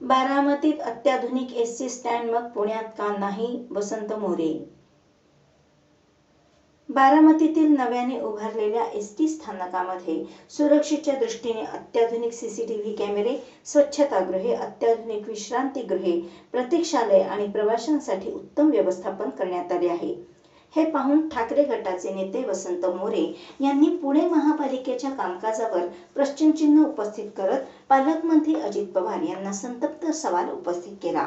बारामतीत अत्याधुनिक ST stand मग पुण्यात का नाही? वसंत मोरे. बारामतीतील नव्याने उभारलेल्या एस टी स्थानकामध्ये सुरक्षेच्या दृष्टीने अत्याधुनिक सीसीटीव्ही कॅमेरे स्वच्छतागृहे अत्याधुनिक विश्रांतीगृहे प्रतीक्षालय आणि प्रवाशांसाठी उत्तम व्यवस्थापन करण्यात आले आहे. हे पाहून ठाकरे गटाचे नेते वसंत मोरे यांनी पुणे महापालिकेच्या कामकाजावर प्रश्नचिन्ह उपस्थित करत पालकमंत्री अजित पवार यांना संतप्त सवाल उपस्थित केला.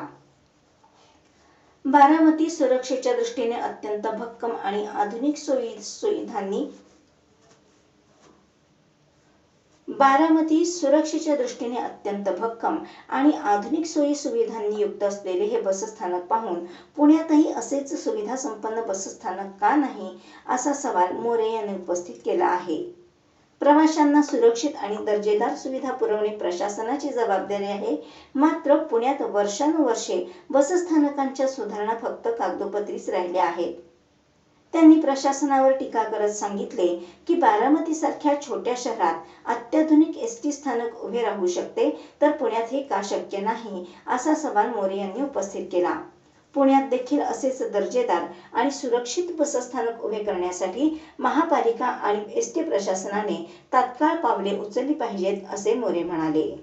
बारामती सुरक्षेच्या दृष्टीने अत्यंत भक्कम आणि आधुनिक सोयी सुविधांनी बारामती सुरक्षेच्या दृष्टीने अत्यंत भक्कम आणि आधुनिक सोयी सुविधांनी युक्त असलेले हे बसस्थानक पाहून पुण्यातही असेच सुविधा संपन्न बसस्थानक का नाही असा सवाल मोरे यांनी उपस्थित केला आहे. प्रवाशांना सुरक्षित आणि दर्जेदार सुविधा पुरवणे प्रशासनाची जबाबदारी आहे. मात्र पुण्यात वर्षानुवर्षे बसस्थानकांच्या सुधारणा फक्त कागदोपत्रीच राहिल्या आहेत. त्यांनी प्रशासनावर टीका करत सांगितले की बारामतीसारख्या छोट्या शहरात अत्याधुनिक एस टी स्थानक उभे राहू शकते तर पुण्यात हे का शक्य नाही असा सवाल मोरे यांनी उपस्थित केला. पुण्यात देखील असेच दर्जेदार आणि सुरक्षित बसस्थानक उभे करण्यासाठी महापालिका आणि एस टी प्रशासनाने तात्काळ पावले उचलली पाहिजेत असे मोरे म्हणाले.